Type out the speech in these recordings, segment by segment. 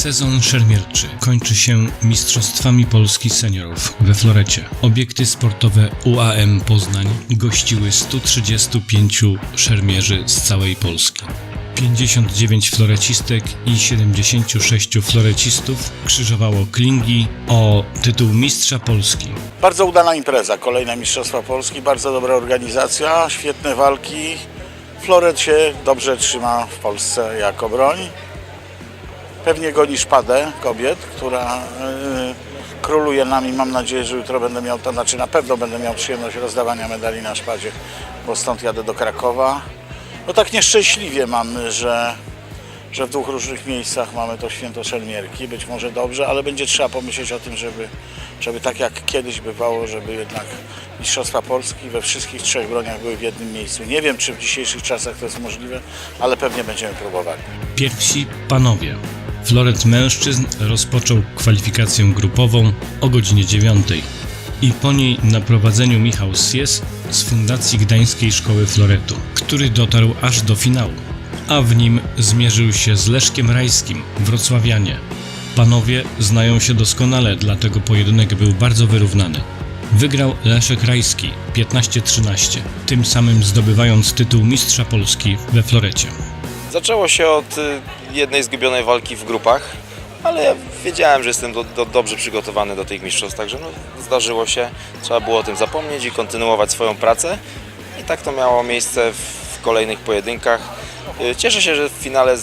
Sezon szermierczy kończy się Mistrzostwami Polski Seniorów we Florecie. Obiekty sportowe UAM Poznań gościły 135 szermierzy z całej Polski. 59 florecistek i 76 florecistów krzyżowało klingi o tytuł Mistrza Polski. Bardzo udana impreza, kolejne Mistrzostwa Polski, bardzo dobra organizacja, świetne walki. Floret się dobrze trzyma w Polsce jako broń. Pewnie goni szpadę kobiet, która yy, króluje nami. Mam nadzieję, że jutro będę miał, to znaczy na pewno będę miał przyjemność rozdawania medali na szpadzie, bo stąd jadę do Krakowa. No tak nieszczęśliwie mamy, że, że w dwóch różnych miejscach mamy to święto szermierki. Być może dobrze, ale będzie trzeba pomyśleć o tym, żeby, żeby tak jak kiedyś bywało, żeby jednak Mistrzostwa Polski we wszystkich trzech broniach były w jednym miejscu. Nie wiem, czy w dzisiejszych czasach to jest możliwe, ale pewnie będziemy próbowali. Pierwsi panowie. Floret mężczyzn rozpoczął kwalifikację grupową o godzinie 9 i po niej na prowadzeniu Michał Sies z Fundacji Gdańskiej Szkoły Floretu, który dotarł aż do finału, a w nim zmierzył się z Leszkiem Rajskim, wrocławianie. Panowie znają się doskonale, dlatego pojedynek był bardzo wyrównany. Wygrał Leszek Rajski 15-13, tym samym zdobywając tytuł Mistrza Polski we Florecie. Zaczęło się od y, jednej zgubionej walki w grupach, ale ja wiedziałem, że jestem do, do, dobrze przygotowany do tych mistrzostw, także no, zdarzyło się. Trzeba było o tym zapomnieć i kontynuować swoją pracę. I tak to miało miejsce w, kolejnych pojedynkach. Y, Cieszę się, że w finale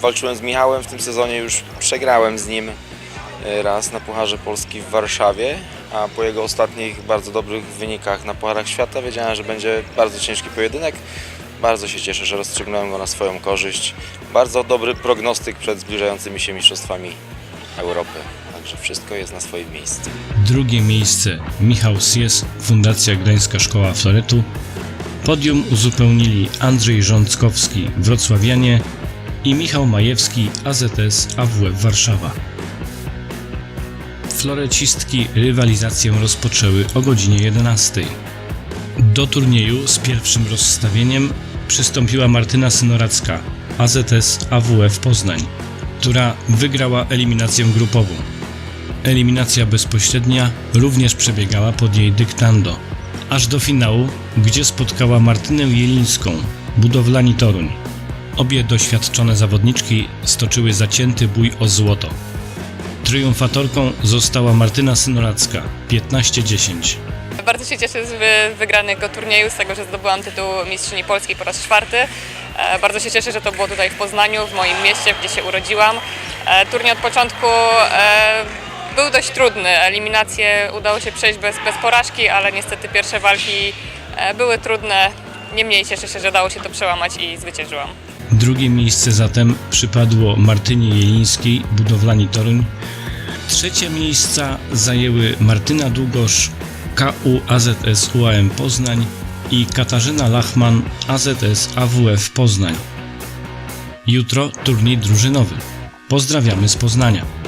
walczyłem z Michałem w tym sezonie, już przegrałem z nim y, raz na Pucharze Polski w Warszawie, a po jego ostatnich bardzo dobrych wynikach na Pucharach Świata wiedziałem, że będzie bardzo ciężki pojedynek. Bardzo się cieszę, że rozstrzygnąłem go na swoją korzyść. Bardzo dobry prognostyk przed zbliżającymi się mistrzostwami Europy. Także wszystko jest na swoim miejscu. Drugie miejsce Michał Sies, Fundacja Gdańska Szkoła Floretu. Podium uzupełnili Andrzej Rząckowski, Wrocławianie i Michał Majewski, AZS AWF Warszawa. Florecistki rywalizację rozpoczęły o godzinie 11. Do turnieju z pierwszym rozstawieniem przystąpiła Martyna Synoracka, AZS AWF Poznań, która wygrała eliminację grupową. Eliminacja bezpośrednia również przebiegała pod jej dyktando, aż do finału, gdzie spotkała Martynę Jelińską, budowlani Toruń. Obie doświadczone zawodniczki stoczyły zacięty bój o złoto. Triumfatorką została Martyna Synoracka 15-10. Bardzo się cieszę z wy- wygranego turnieju, z tego, że zdobyłam tytuł Mistrzyni Polski po raz czwarty. E, Bardzo się cieszę, że to było tutaj w Poznaniu, w moim mieście, gdzie się urodziłam. E, Turniej od początku e, był dość trudny. Eliminacje udało się przejść bez, bez porażki, ale niestety pierwsze walki były trudne. Niemniej cieszę się, że dało się to przełamać i zwyciężyłam. Drugie miejsce zatem przypadło Martynie Jelińskiej, budowlani Toruń. Trzecie miejsca zajęły Martyna Długosz, KU AZS UAM Poznań i Katarzyna Lachman, AZS AWF Poznań. Jutro turniej drużynowy. Pozdrawiamy z Poznania.